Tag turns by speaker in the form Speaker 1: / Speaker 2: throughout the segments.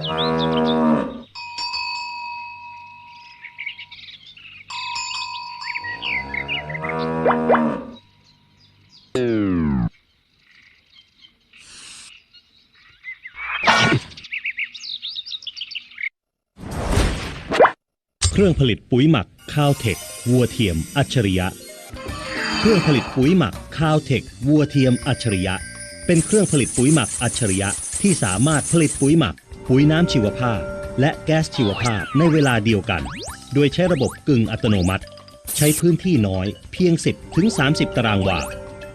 Speaker 1: เครื่องผลิตปุ๋ยหมักข้าวเทควัวเทียมอัจฉริยะ เครื่องผลิตปุ๋ยหมักข้าวเทควัวเทียมอัจฉริยะ เป็นเครื่องผลิตปุ๋ยหมักอัจฉริยะที่สามารถผลิตปุ๋ยหมัก ปุ๋ยน้ำชีวภาพ และแก๊สชีวภาพในเวลาเดียวกัน โดยใช้ระบบกึ่งอัตโนมัติ ใช้พื้นที่น้อยเพียง 10ถึง30 ตารางวา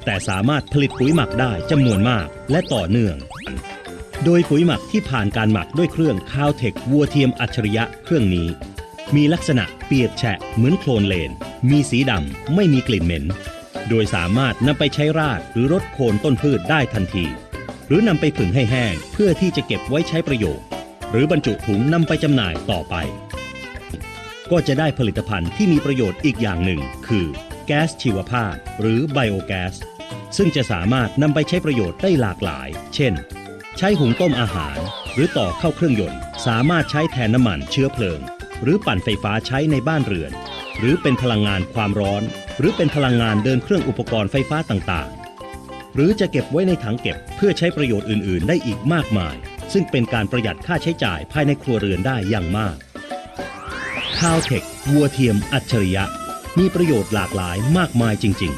Speaker 1: แต่สามารถผลิตปุ๋ยหมักได้จำนวนมากและต่อเนื่อง โดยปุ๋ยหมักที่ผ่านการหมักด้วยเครื่องข้าวเทควัวเทียมอัจฉริยะเครื่องนี้ มีลักษณะเปียกแฉะเหมือนโคลนเลน มีสีดำไม่มีกลิ่นเหม็น โดยสามารถนำไปใช้ราดหรือรดโคนต้นพืชได้ทันทีหรือนำไปผึ่งให้แห้งเพื่อที่จะเก็บไว้ใช้ประโยชน์ หรือบรรจุถุงนำไปจำหน่ายต่อไป ก็จะได้ผลิตภัณฑ์ที่มีประโยชน์อีกอย่างหนึ่ง คือแก๊สชีวภาพ หรือไบโอแก๊สซึ่งจะสามารถนำไปใช้ประโยชน์ได้หลากหลาย เช่น ใช้หุงต้มอาหาร หรือต่อเข้าเครื่องยนต์ สามารถใช้แทนน้ำมันเชื้อเพลิง หรือปั่นไฟฟ้าใช้ในบ้านเรือน หรือเป็นพลังงานความร้อน หรือเป็นพลังงานเดินเครื่องอุปกรณ์ไฟฟ้าต่างๆ หรือจะเก็บไว้ในถังเก็บเพื่อใช้ประโยชน์อื่น ๆ ได้อีกมากมาย ซึ่งเป็นการประหยัดค่าใช้จ่ายภายในครัวเรือนได้อย่างมากข้าวเทควัวเทียมอัจฉริยะมีประโยชน์หลากหลายมากมายจริง ๆ